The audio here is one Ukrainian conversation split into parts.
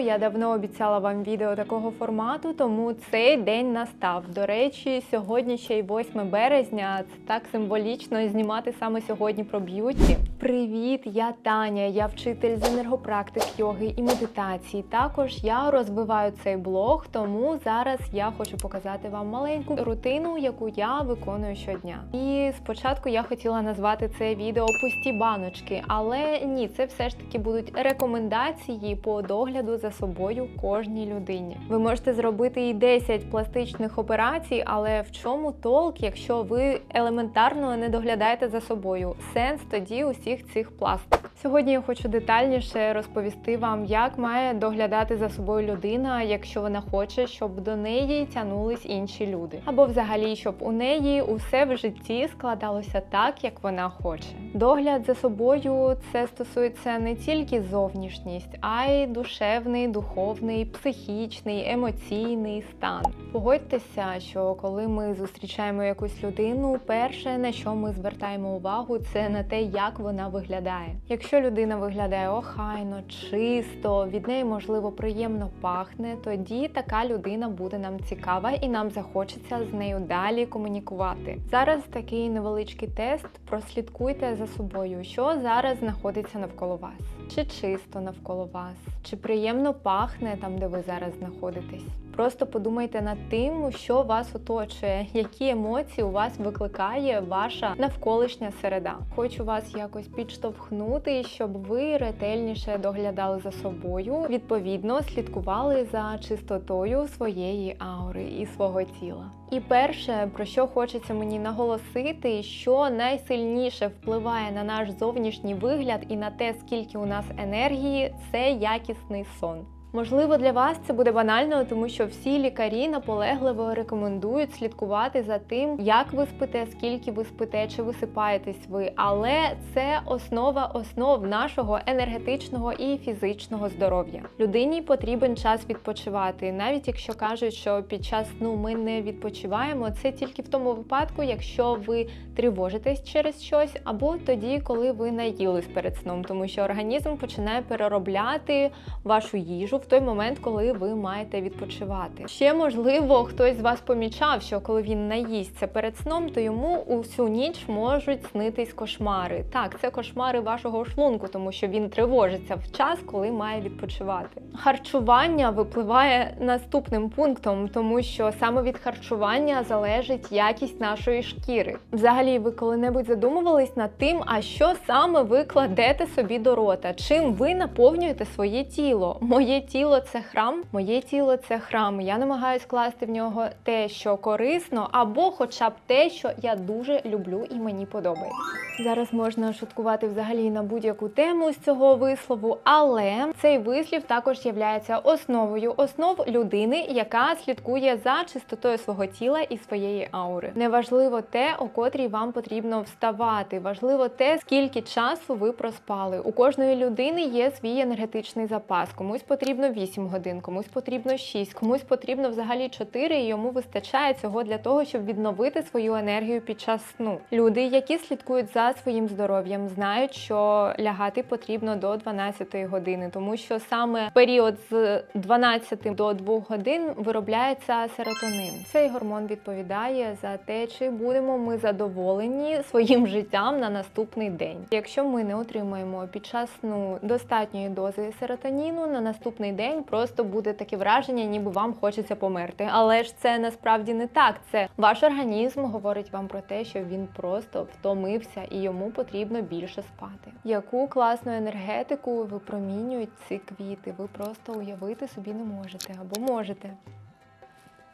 Я давно обіцяла вам відео такого формату, тому цей день настав. До речі, сьогодні ще й 8 березня. Це так символічно знімати саме сьогодні про б'юті. Привіт, я Таня, я вчитель з енергопрактик йоги і медитації. Також я розвиваю цей блог, тому зараз я хочу показати вам маленьку рутину, яку я виконую щодня. І спочатку я хотіла назвати це відео пусті баночки, але ні, це все ж таки будуть рекомендації по догляду за собою кожній людині. Ви можете зробити і 10 пластичних операцій, але в чому толк, якщо ви елементарно не доглядаєте за собою? Сенс тоді усіх цих пластик. Сьогодні я хочу детальніше розповісти вам, як має доглядати за собою людина, якщо вона хоче, щоб до неї тягнулись інші люди, або взагалі, щоб у неї усе в житті складалося так, як вона хоче. Догляд за собою це стосується не тільки зовнішність, а й душевний, духовний, психічний, емоційний стан. Погодьтеся, що коли ми зустрічаємо якусь людину, перше на що ми звертаємо увагу, це на те, як вона виглядає. Якщо людина виглядає охайно, чисто, від неї можливо приємно пахне, тоді така людина буде нам цікава і нам захочеться з нею далі комунікувати. Зараз такий невеличкий тест. Прослідкуйте за собою, що зараз знаходиться навколо вас. Чи чисто навколо вас, чи приємно пахне там, де ви зараз знаходитесь. Просто подумайте над тим, що вас оточує, які емоції у вас викликає ваша навколишня середа. Хочу вас якось підштовхнути, щоб ви ретельніше доглядали за собою, відповідно слідкували за чистотою своєї аури і свого тіла. І перше, про що хочеться мені наголосити, що найсильніше впливає на наш зовнішній вигляд і на те, скільки у нас енергії, це якісний сон. Можливо, для вас це буде банально, тому що всі лікарі наполегливо рекомендують слідкувати за тим, як ви спите, скільки ви спите, чи висипаєтесь ви. Але це основа основ нашого енергетичного і фізичного здоров'я. Людині потрібен час відпочивати, навіть якщо кажуть, що під час сну ми не відпочиваємо. Це тільки в тому випадку, якщо ви тривожитесь через щось, або тоді, коли ви наїлись перед сном, тому що організм починає переробляти вашу їжу в той момент, коли ви маєте відпочивати. Ще можливо, хтось з вас помічав, що коли він наїсться перед сном, то йому усю ніч можуть снитись кошмари. Так, це кошмари вашого шлунку, тому що він тривожиться в час, коли має відпочивати. Харчування випливає наступним пунктом, тому що саме від харчування залежить якість нашої шкіри. Взагалі, ви коли-небудь задумувались над тим, а що саме ви кладете собі до рота? Чим ви наповнюєте своє тіло? Моє тіло це храм, моє тіло це храм. Я намагаюсь класти в нього те, що корисно, або хоча б те, що я дуже люблю і мені подобається. Зараз можна шуткувати взагалі на будь-яку тему з цього вислову, але цей вислів також є основою основ людини, яка слідкує за чистотою свого тіла і своєї аури. Неважливо те, о котрій вам потрібно вставати. Важливо те, скільки часу ви проспали. У кожної людини є свій енергетичний запас. Комусь потрібно 8 годин, комусь потрібно 6, комусь потрібно взагалі 4, і йому вистачає цього для того, щоб відновити свою енергію під час сну. Люди, які слідкують за своїм здоров'ям, знають, що лягати потрібно до 12 години, тому що саме період з 12 до 2 годин виробляється серотонин. Цей гормон відповідає за те, чи будемо ми задоволені своїм життям на наступний день. Якщо ми не отримаємо під час сну достатньої дози серотоніну, на наступний день просто буде таке враження, ніби вам хочеться померти. Але ж це насправді не так. Це ваш організм говорить вам про те, що він просто втомився і йому потрібно більше спати. Яку класну енергетику випромінюють ці квіти? Ви просто уявити собі не можете або можете.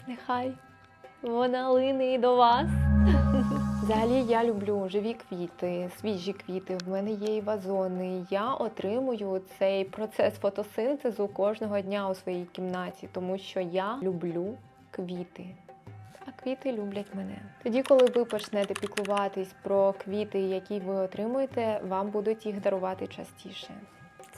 Нехай вона лине і до вас. Взагалі я люблю живі квіти, свіжі квіти. В мене є і вазони. Я отримую цей процес фотосинтезу кожного дня у своїй кімнаті, тому що я люблю квіти. А квіти люблять мене. Тоді, коли ви почнете піклуватись про квіти, які ви отримуєте, вам будуть їх дарувати частіше.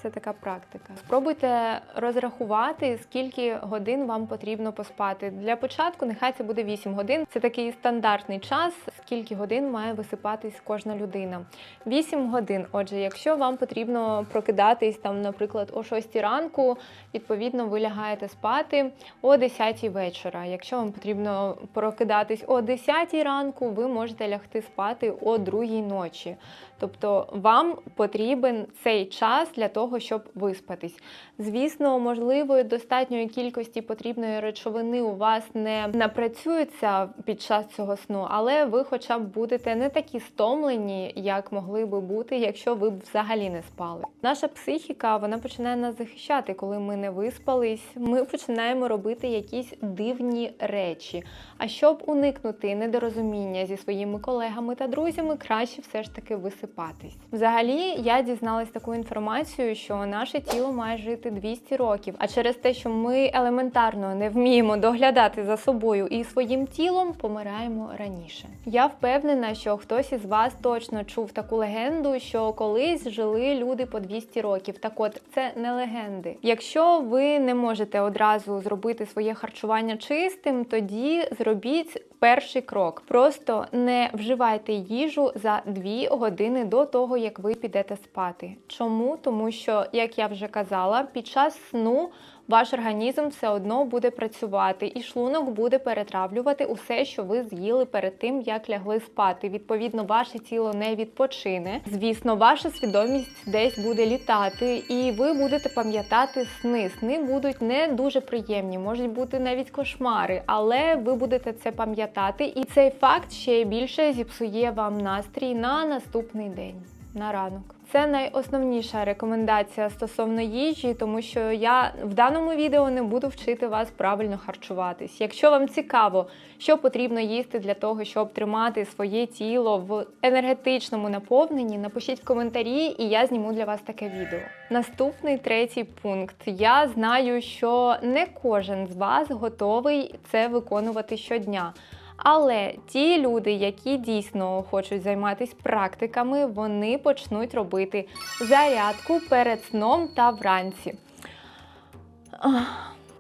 Це така практика. Спробуйте розрахувати, скільки годин вам потрібно поспати. Для початку нехай це буде 8 годин. Це такий стандартний час, скільки годин має висипатись кожна людина. 8 годин. Отже, якщо вам потрібно прокидатись там, наприклад, о 6 ранку, відповідно, ви лягаєте спати о 10 вечора. Якщо вам потрібно прокидатись о 10 ранку, ви можете лягти спати о 2 ночі. Тобто вам потрібен цей час для того, щоб виспатись. Звісно, можливо, достатньої кількості потрібної речовини у вас не напрацюється під час цього сну, але ви хоча б будете не такі стомлені, як могли би бути, якщо ви б взагалі не спали. Наша психіка вона починає нас захищати, коли ми не виспались. Ми починаємо робити якісь дивні речі. А щоб уникнути недорозуміння зі своїми колегами та друзями, краще все ж таки висипатись. Взагалі, я дізналась таку інформацію, що наше тіло має жити 200 років. А через те, що ми елементарно не вміємо доглядати за собою і своїм тілом, помираємо раніше. Я впевнена, що хтось із вас точно чув таку легенду, що колись жили люди по 200 років. Так от це не легенди. Якщо ви не можете одразу зробити своє харчування чистим, тоді зробіть перший крок. Просто не вживайте їжу за 2 години до того, як ви підете спати. Чому? Тому що, як я вже казала, під час сну ваш організм все одно буде працювати, і шлунок буде перетравлювати усе, що ви з'їли перед тим, як лягли спати. Відповідно, ваше тіло не відпочине. Звісно, ваша свідомість десь буде літати, і ви будете пам'ятати сни. Сни будуть не дуже приємні, можуть бути навіть кошмари, але ви будете це пам'ятати, і цей факт ще більше зіпсує вам настрій на наступний день, на ранок. Це найосновніша рекомендація стосовно їжі, тому що я в даному відео не буду вчити вас правильно харчуватись. Якщо вам цікаво, що потрібно їсти для того, щоб тримати своє тіло в енергетичному наповненні, напишіть в коментарі, і я зніму для вас таке відео. Наступний третій пункт. Я знаю, що не кожен з вас готовий це виконувати щодня. Але ті люди, які дійсно хочуть займатися практиками, вони почнуть робити зарядку перед сном та вранці.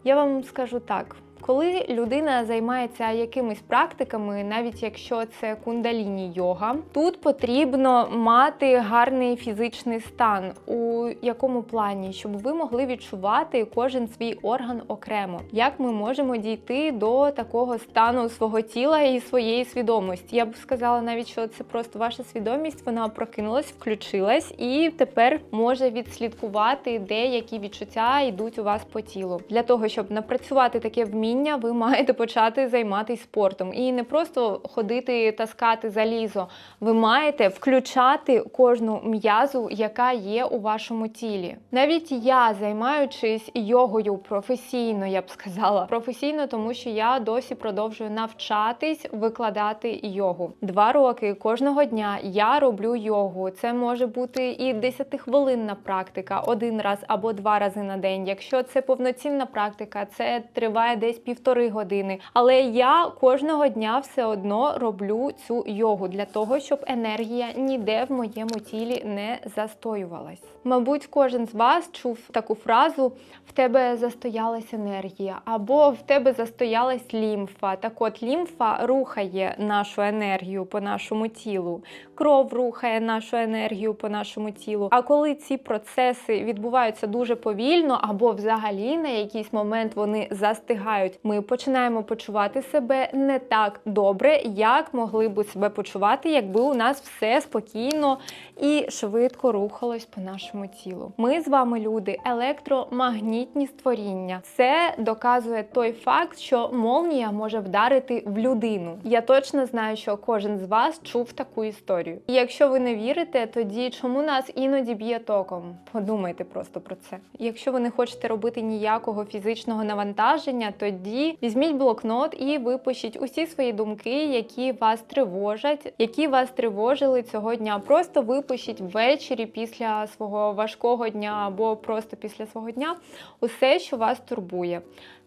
Я вам скажу так. Коли людина займається якимись практиками, навіть якщо це кундаліні йога, тут потрібно мати гарний фізичний стан. У якому плані, щоб ви могли відчувати кожен свій орган окремо. Як ми можемо дійти до такого стану свого тіла і своєї свідомості? Я б сказала навіть, що це просто ваша свідомість, вона прокинулась, включилась і тепер може відслідкувати, де які відчуття йдуть у вас по тілу. Для того, щоб напрацювати таке вміння, ви маєте почати займатися спортом і не просто ходити таскати залізо. Ви маєте включати кожну м'язу, яка є у вашому тілі. Навіть я, займаючись йогою професійно, я б сказала, професійно, тому що я досі продовжую навчатись викладати йогу. Два роки кожного дня я роблю йогу. Це може бути і 10-хвилинна практика, один раз або два рази на день. Якщо це повноцінна практика, це триває десь півтори години. Але я кожного дня все одно роблю цю йогу для того, щоб енергія ніде в моєму тілі не застоювалась. Мабуть, кожен з вас чув таку фразу: в тебе застоялась енергія, або в тебе застоялась лімфа. Так от лімфа рухає нашу енергію по нашому тілу, кров рухає нашу енергію по нашому тілу. А коли ці процеси відбуваються дуже повільно, або взагалі на якийсь момент вони застигають, ми починаємо почувати себе не так добре, як могли б себе почувати, якби у нас все спокійно і швидко рухалось по нашому тілу. Ми з вами, люди, електромагнітні створіння. Це доказує той факт, що молнія може вдарити в людину. Я точно знаю, що кожен з вас чув таку історію. І якщо ви не вірите, тоді чому нас іноді б'є током? Подумайте просто про це. Якщо ви не хочете робити ніякого фізичного навантаження, тоді візьміть блокнот і випишіть усі свої думки, які вас тривожать, які вас тривожили цього дня. Просто випишіть ввечері після свого важкого дня або просто після свого дня усе, що вас турбує.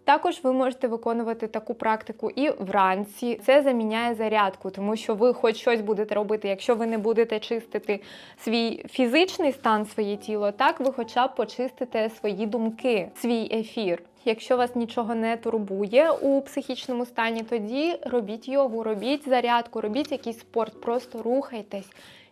Також ви можете виконувати таку практику і вранці. Це заміняє зарядку, тому що ви хоч щось будете робити, якщо ви не будете чистити свій фізичний стан, своє тіло, так ви хоча б почистите свої думки, свій ефір. Якщо вас нічого не турбує у психічному стані, тоді робіть йогу, робіть зарядку, робіть якийсь спорт, просто рухайтесь.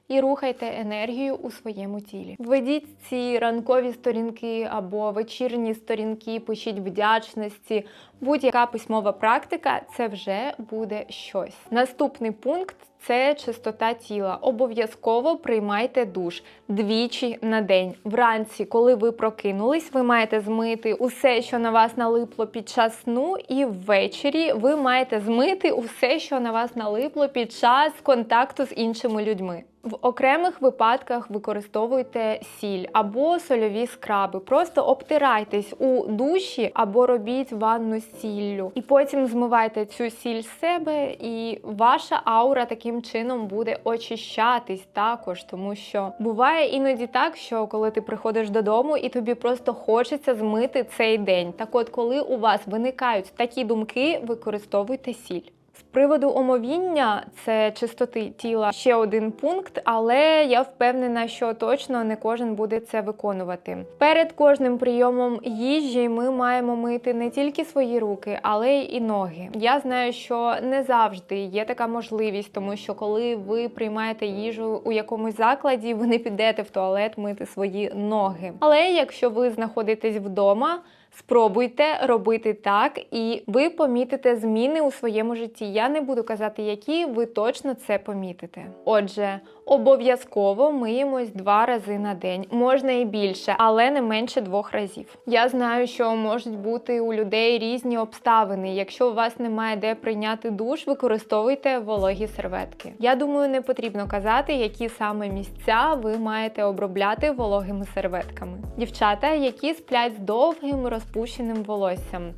І рухайте енергію у своєму тілі. Введіть ці ранкові сторінки або вечірні сторінки, пишіть вдячності. Будь-яка письмова практика це вже буде щось. Наступний пункт це чистота тіла. Обов'язково приймайте душ двічі на день. Вранці, коли ви прокинулись, ви маєте змити усе, що на вас налипло під час сну, і ввечері ви маєте змити усе, що на вас налипло під час контакту з іншими людьми. В окремих випадках використовуйте сіль або сольові скраби. Просто обтирайтесь у душі або робіть ванну з сіллю. І потім змивайте цю сіль з себе, і ваша аура таким чином буде очищатись також, тому що буває іноді так, що коли ти приходиш додому і тобі просто хочеться змити цей день. Так от, коли у вас виникають такі думки, використовуйте сіль. З приводу омовіння, це чистоти тіла ще один пункт, але я впевнена, що точно не кожен буде це виконувати. Перед кожним прийомом їжі ми маємо мити не тільки свої руки, але й ноги. Я знаю, що не завжди є така можливість, тому що коли ви приймаєте їжу у якомусь закладі, ви не підете в туалет мити свої ноги. Але якщо ви знаходитесь вдома, Спробуйте робити так, і ви помітите зміни у своєму житті. Я не буду казати, які ви точно це помітите. Отже, обов'язково миємось два рази на день, можна і більше, але не менше двох разів. Я знаю, що можуть бути у людей різні обставини. Якщо у вас немає де прийняти душ, використовуйте вологі серветки. Я думаю, не потрібно казати, які саме місця ви маєте обробляти вологими серветками. Дівчата, які сплять з довгим розпущеним волоссям.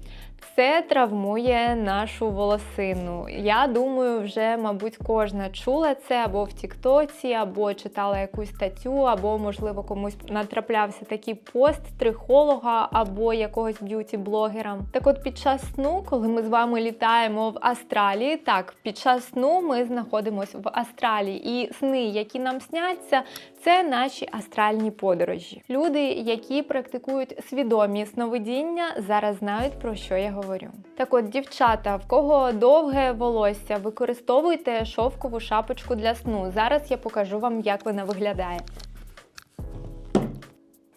Це травмує нашу волосину. Я думаю, вже, мабуть, кожна чула це або в Тіктоці, або читала якусь статтю, або, можливо, комусь натраплявся такий пост трихолога або якогось б'юті-блогера. Так от під час сну, коли ми з вами літаємо в Астралії, так, під час сну ми знаходимося в Астралії, і сни, які нам сняться, це наші астральні подорожі. Люди, які практикують свідомі сновидіння, зараз знають про що я говорю. Так от, дівчата, в кого довге волосся, використовуйте шовкову шапочку для сну. Зараз я покажу вам, як вона виглядає.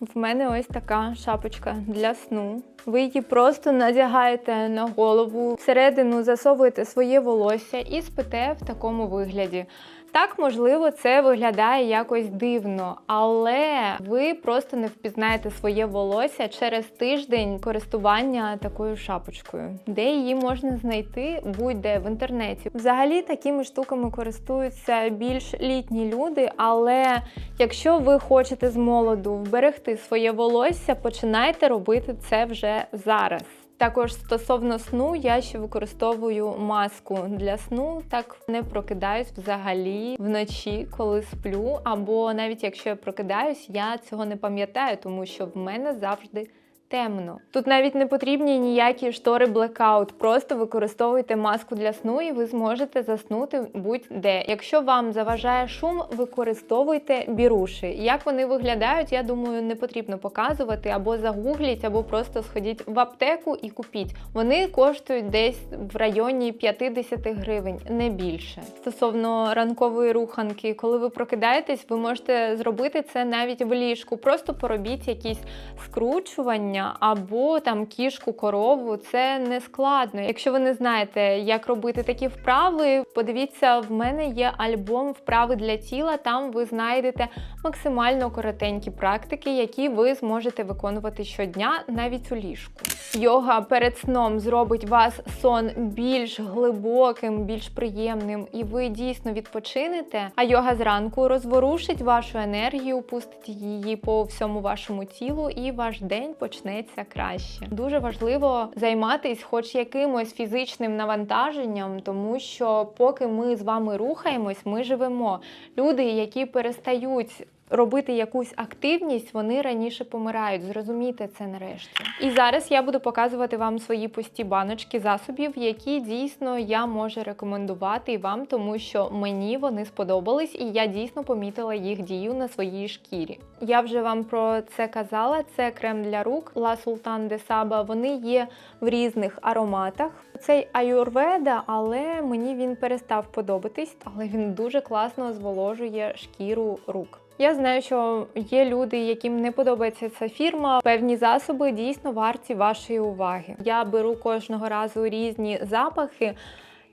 В мене ось така шапочка для сну. Ви її просто надягаєте на голову, всередину засовуєте своє волосся і спите в такому вигляді. Так, можливо, це виглядає якось дивно, але ви просто не впізнаєте своє волосся через тиждень користування такою шапочкою, де її можна знайти будь-де в інтернеті. Взагалі такими штуками користуються більш літні люди, але якщо ви хочете з молоду вберегти своє волосся, починайте робити це вже зараз. Також стосовно сну, я ще використовую маску для сну, так не прокидаюсь взагалі вночі, коли сплю. Або навіть якщо я прокидаюсь, я цього не пам'ятаю, тому що в мене завжди темно. Тут навіть не потрібні ніякі штори блекаут, просто використовуйте маску для сну і ви зможете заснути будь-де. Якщо вам заважає шум, використовуйте біруші. Як вони виглядають, я думаю, не потрібно показувати або загугліть, або просто сходіть в аптеку і купіть. Вони коштують десь в районі 50 гривень, не більше. Стосовно ранкової руханки, коли ви прокидаєтесь, ви можете зробити це навіть в ліжку. Просто поробіть якісь скручування або там кішку, корову. Це не складно. Якщо ви не знаєте, як робити такі вправи, подивіться, в мене є альбом вправи для тіла. Там ви знайдете максимально коротенькі практики, які ви зможете виконувати щодня, навіть у ліжку. Йога перед сном зробить вас сон більш глибоким, більш приємним, і ви дійсно відпочинете. А йога зранку розворушить вашу енергію, пустить її по всьому вашому тілу, і ваш день почнеться краще. Дуже важливо займатись хоч якимось фізичним навантаженням, тому що поки ми з вами рухаємось, ми живемо. Люди, які перестають робити якусь активність, вони раніше помирають. Зрозумійте це нарешті. І зараз я буду показувати вам свої пусті баночки засобів, які дійсно я можу рекомендувати вам, тому що мені вони сподобались, і я дійсно помітила їх дію на своїй шкірі. Я вже вам про це казала. Це крем для рук La Sultan de Saba. Вони є в різних ароматах. Цей аюрведа, але мені він перестав подобатись, але він дуже класно зволожує шкіру рук. Я знаю, що є люди, яким не подобається ця фірма. Певні засоби дійсно варті вашої уваги. Я беру кожного разу різні запахи,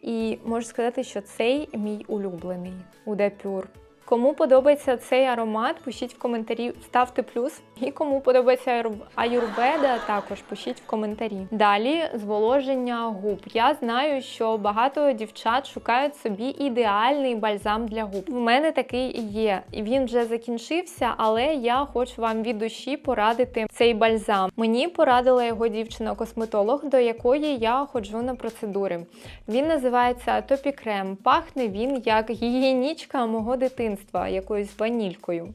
і можу сказати, що цей мій улюблений у Pure. Кому подобається цей аромат, пишіть в коментарі, ставте плюс. І кому подобається аюр- аюрведа, також пишіть в коментарі. Далі зволоження губ. Я знаю, що багато дівчат шукають собі ідеальний бальзам для губ. В мене такий є. Він вже закінчився, але я хочу вам від душі порадити цей бальзам. Мені порадила його дівчина-косметолог, до якої я ходжу на процедури. Він називається Топі Крем. Пахне він як гігієнічка мого дитинства, якоюсь ванількою.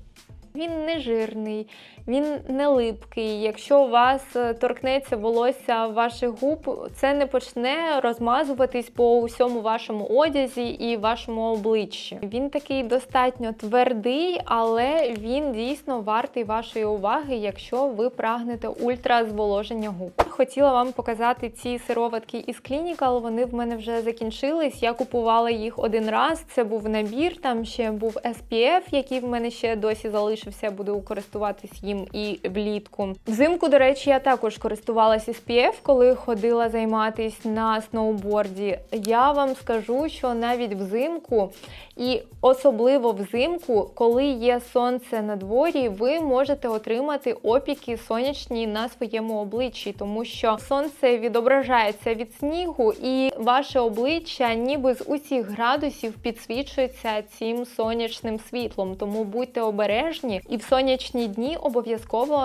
Він не жирний, він не липкий. Якщо у вас е, торкнеться волосся ваших губ, це не почне розмазуватись по усьому вашому одязі і вашому обличчі. Він такий достатньо твердий, але він дійсно вартий вашої уваги, якщо ви прагнете ультразволоження губ. Хотіла вам показати ці сироватки із Clinical, Вони в мене вже закінчились. Я купувала їх один раз. Це був набір, там ще був SPF, який в мене ще досі залишився. Буду користуватись їм і влітку. Взимку, до речі, я також користувалася SPF, коли ходила займатися на сноуборді. Я вам скажу, що навіть взимку, і особливо взимку, коли є сонце на дворі, ви можете отримати опіки сонячні на своєму обличчі, тому що сонце відображається від снігу, і ваше обличчя ніби з усіх градусів підсвічується цим сонячним світлом. Тому будьте обережні і в сонячні дні обов'язково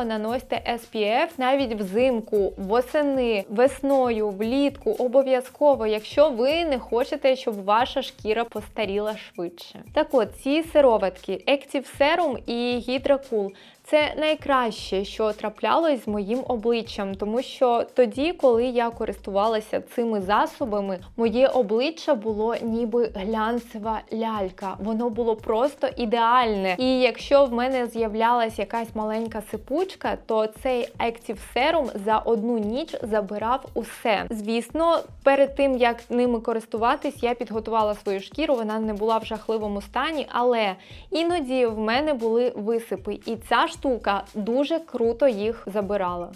наносьте SPF навіть взимку, восени, весною, влітку. Обов'язково, якщо ви не хочете, щоб ваша шкіра постаріла швидше. Так от ці сироватки Active Serum і Hydra Cool це найкраще, що траплялось з моїм обличчям, тому що тоді, коли я користувалася цими засобами, моє обличчя було ніби глянцева лялька. Воно було просто ідеальне. І якщо в мене з'являлась якась маленька сипучка, то цей Active Serum за одну ніч забирав усе. Звісно, перед тим як ними користуватись, я підготувала свою шкіру, вона не була в жахливому стані, але іноді в мене були висипи, і ця штука дуже круто їх забирала.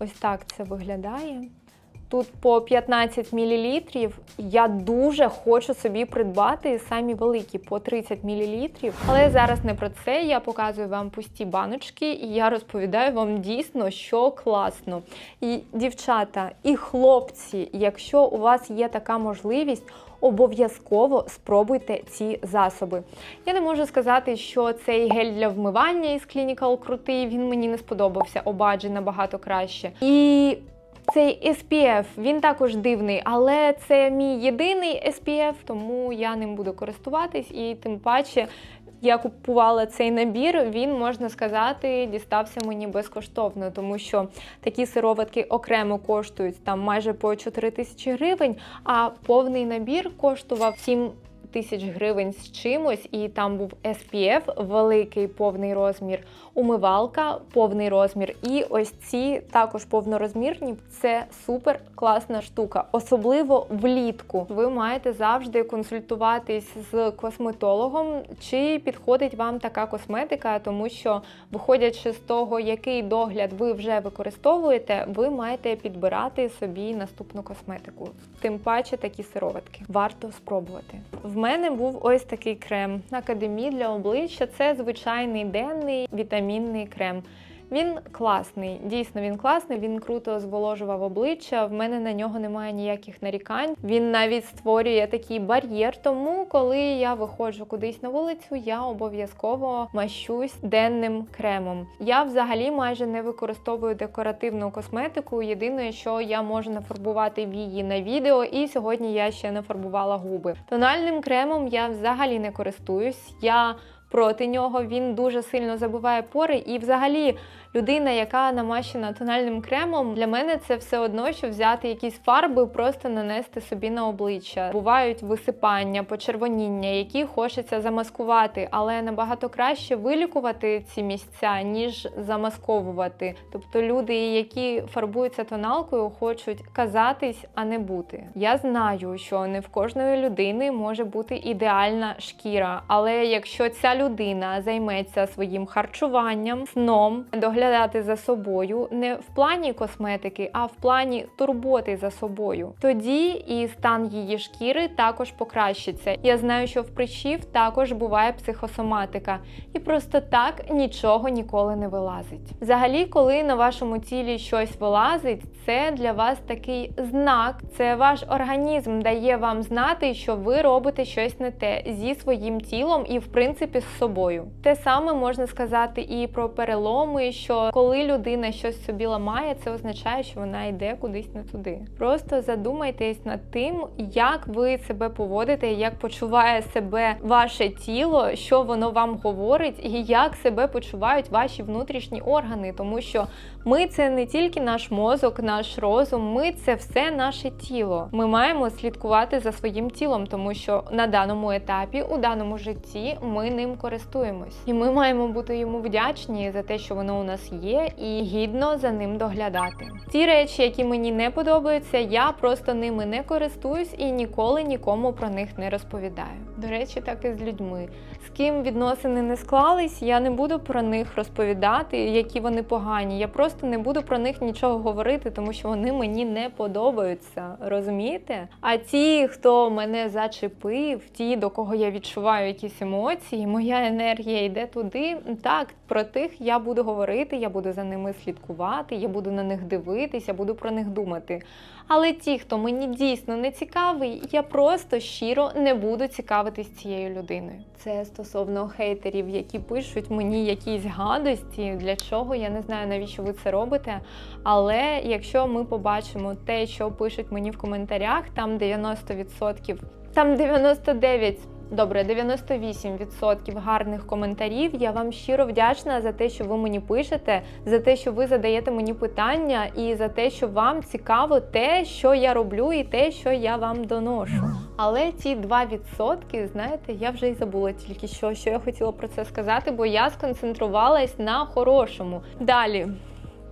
Ось так це виглядає. Тут по 15 мл. Я дуже хочу собі придбати самі великі по 30 мл. Але зараз не про це. Я показую вам пусті баночки, і я розповідаю вам дійсно, що класно. І дівчата, і хлопці, якщо у вас є така можливість, обов'язково спробуйте ці засоби. Я не можу сказати, що цей гель для вмивання із Clinical крутий, він мені не сподобався, обаджі набагато краще. І цей SPF, він також дивний, але це мій єдиний SPF, тому я ним буду користуватись і тим паче. Я купувала цей набір, він можна сказати, дістався мені безкоштовно, тому що такі сироватки окремо коштують там майже по 4 тисячі гривень, а повний набір коштував 7 тисяч гривень з чимось, і там був SPF, великий повний розмір, умивалка, повний розмір. І ось ці також повнорозмірні. Це супер класна штука, особливо влітку. Ви маєте завжди консультуватись з косметологом, чи підходить вам така косметика, тому що, виходячи з того, який догляд ви вже використовуєте, ви маєте підбирати собі наступну косметику. Тим паче такі сироватки. Варто спробувати. В мене був ось такий крем Академі для обличчя. Це звичайний денний вітамінний крем. Він класний, дійсно він класний. Він круто зволожував обличчя. В мене на нього немає ніяких нарікань. Він навіть створює такий бар'єр. Тому, коли я виходжу кудись на вулицю, я обов'язково мащусь денним кремом. Я взагалі майже не використовую декоративну косметику. Єдине, що я можу нафарбувати вії на відео, і сьогодні я ще нафарбувала губи. Тональним кремом я взагалі не користуюсь. Я проти нього. Він дуже сильно забиває пори. І, взагалі, людина, яка намащена тональним кремом, для мене це все одно, що взяти якісь фарби, просто нанести собі на обличчя. Бувають висипання, почервоніння, які хочеться замаскувати, але набагато краще вилікувати ці місця, ніж замасковувати. Тобто люди, які фарбуються тоналкою, хочуть казатись, а не бути. Я знаю, що не в кожної людини може бути ідеальна шкіра, але якщо ця людина займеться своїм харчуванням, сном, доглядати за собою не в плані косметики, а в плані турботи за собою, тоді і стан її шкіри також покращиться. Я знаю, що в прищів також буває психосоматика, і просто так нічого ніколи не вилазить. Взагалі, коли на вашому тілі щось вилазить, це для вас такий знак, це ваш організм дає вам знати, що ви робите щось не те зі своїм тілом і, в принципі, з собою. Те саме можна сказати і про переломи, що коли людина щось собі ламає, це означає, що вона йде кудись не туди. Просто задумайтесь над тим, як ви себе поводите, як почуває себе ваше тіло, що воно вам говорить, і як себе почувають ваші внутрішні органи, тому що ми це не тільки наш мозок, наш розум, ми це все наше тіло. Ми маємо слідкувати за своїм тілом, тому що на даному етапі, у даному житті, ми ним користуємось, і ми маємо бути йому вдячні за те, що воно у нас є, і гідно за ним доглядати. Ті речі, які мені не подобаються, я просто ними не користуюсь і ніколи нікому про них не розповідаю. До речі, так і з людьми. З ким відносини не склались, я не буду про них розповідати, які вони погані. Я просто не буду про них нічого говорити, тому що вони мені не подобаються. Розумієте? А ті, хто мене зачепив, ті, до кого я відчуваю якісь емоції, моя енергія йде туди. Так, про тих я буду говорити, я буду за ними слідкувати, я буду на них дивитися, буду про них думати. Але ті, хто мені дійсно не цікавий, я просто щиро не буду цікавитись цією людиною. Це стосовно хейтерів, які пишуть мені якісь гадості. Для чого я не знаю, навіщо ви це робите. Але якщо ми побачимо те, що пишуть мені в коментарях, там 90%, там 99%. Добре, 98% гарних коментарів. Я вам щиро вдячна за те, що ви мені пишете, за те, що ви задаєте мені питання, і за те, що вам цікаво те, що я роблю, і те, що я вам доношу. Але ці 2%, знаєте, я вже й забула тільки що, що я хотіла про це сказати, бо я сконцентрувалась на хорошому. Далі.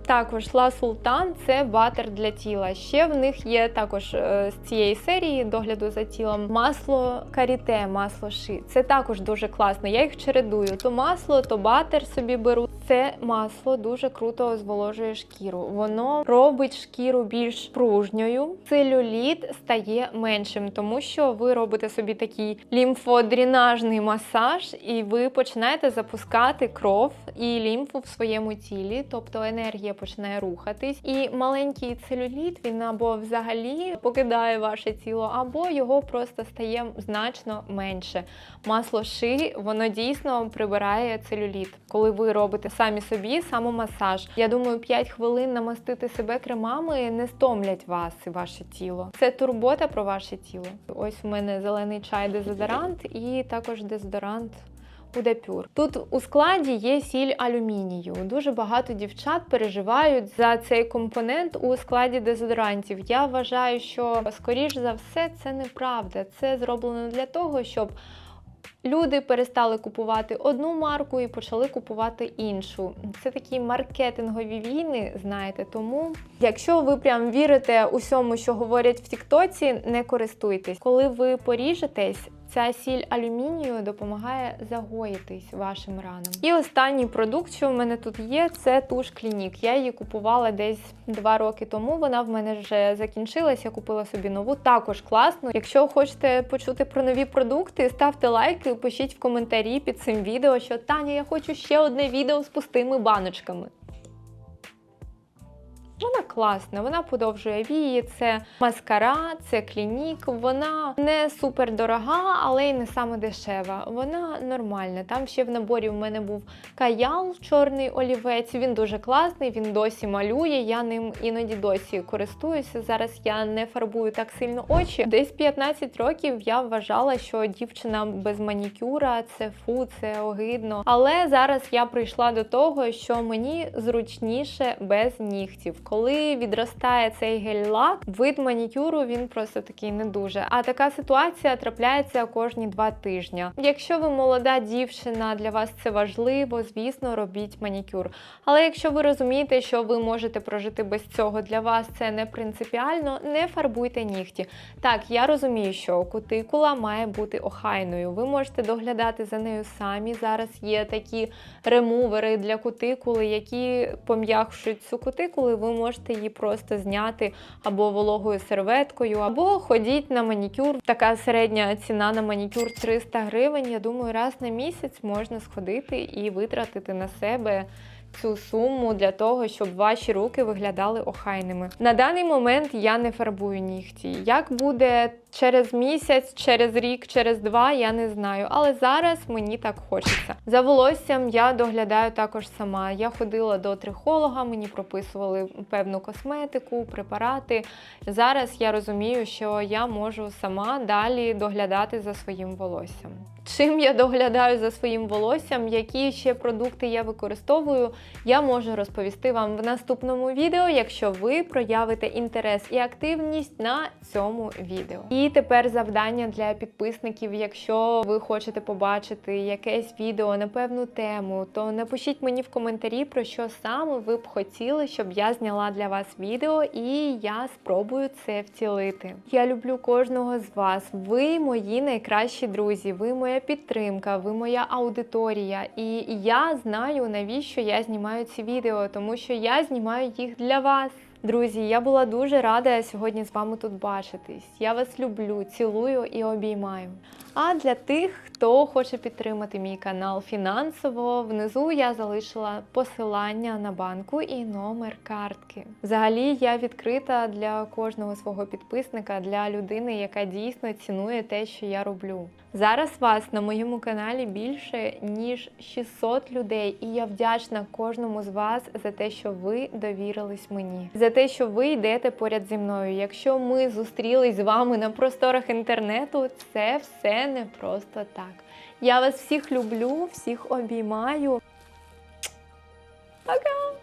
Також Ла Султан це батер для тіла. Ще в них є також е, з цієї серії догляду за тілом масло каріте, масло ши. Це також дуже класно. Я їх чередую. То масло, то батер собі беру. Це масло дуже круто озволожує шкіру. Воно робить шкіру більш пружньою. Целюліт стає меншим, тому що ви робите собі такий лімфодренажний масаж, і ви починаєте запускати кров і лімфу в своєму тілі, тобто енергія починає рухатись. І маленький целюліт він або взагалі покидає ваше тіло, або його просто стає значно менше. Масло ши воно дійсно прибирає целюліт. Коли ви робите самі собі самомасаж, я думаю, 5 хвилин намастити себе кремами не стомлять вас і ваше тіло. Це турбота про ваше тіло. Ось у мене зелений чай дезодорант і також дезодорант. Удапюр. Тут у складі є сіль алюмінію. Дуже багато дівчат переживають за цей компонент у складі дезодорантів. Я вважаю, що скоріш за все це неправда. Це зроблено для того, щоб люди перестали купувати одну марку і почали купувати іншу. Це такі маркетингові війни, знаєте. Тому, якщо ви прям вірите усьому, що говорять в Тіктоці, не користуйтесь. Коли ви поріжетесь, Ця сіль алюмінію допомагає загоїтись вашим ранам. І останній продукт, що в мене тут є, це туш клінік. Я її купувала десь два роки тому. Вона в мене вже закінчилась. Я купила собі нову. Також класно. Якщо хочете почути про нові продукти, ставте лайки, пишіть в коментарі під цим відео, що Таня, я хочу ще одне відео з пустими баночками. Вона класна, вона подовжує вії, це маскара, це клінік. Вона не супер дорога, але й не саме дешева. Вона нормальна. Там ще в наборі в мене був каял, чорний олівець. Він дуже класний, він досі малює. Я ним іноді досі користуюся. Зараз я не фарбую так сильно очі. Десь 15 років я вважала, що дівчина без манікюра це фу, це огидно. Але зараз я прийшла до того, що мені зручніше без нігтів. Коли відростає цей гель-лак, вид манікюру він просто такий не дуже. А така ситуація трапляється кожні два тижні. Якщо ви молода дівчина, для вас це важливо, звісно, робіть манікюр. Але якщо ви розумієте, що ви можете прожити без цього, для вас це не принципіально, не фарбуйте нігті. Так, я розумію, що кутикула має бути охайною. Ви можете доглядати за нею самі. Зараз є такі ремувери для кутикули, які пом'якшують цю кутикулу, ви можете її просто зняти або вологою серветкою, або ходіть на манікюр. Така середня ціна на манікюр 300 гривень. Я думаю, раз на місяць можна сходити і витратити на себе. Цю суму для того, щоб ваші руки виглядали охайними. На даний момент я не фарбую нігті. Як буде через місяць, через рік, через два, я не знаю. Але зараз мені так хочеться. За волоссям я доглядаю також сама. Я ходила до трихолога, мені прописували певну косметику, препарати. Зараз я розумію, що я можу сама далі доглядати за своїм волоссям. Чим я доглядаю за своїм волоссям, які ще продукти я використовую, я можу розповісти вам в наступному відео, якщо ви проявите інтерес і активність на цьому відео. І тепер завдання для підписників. Якщо ви хочете побачити якесь відео на певну тему, то напишіть мені в коментарі, про що саме ви б хотіли, щоб я зняла для вас відео, і я спробую це втілити. Я люблю кожного з вас. Ви мої найкращі друзі, ви моя підтримка, ви моя аудиторія. І я знаю, навіщо я знімаю ці відео, тому що я знімаю їх для вас. Друзі, я була дуже рада сьогодні з вами тут бачитись. Я вас люблю, цілую і обіймаю. А для тих, хто хоче підтримати мій канал фінансово, внизу я залишила посилання на банку і номер картки. Взагалі, я відкрита для кожного свого підписника, для людини, яка дійсно цінує те, що я роблю. Зараз вас на моєму каналі більше ніж 600 людей, і я вдячна кожному з вас за те, що ви довірились мені, за те, що ви йдете поряд зі мною. Якщо ми зустрілись з вами на просторах інтернету, це все не просто так. Я вас всіх люблю, всіх обіймаю. Пока!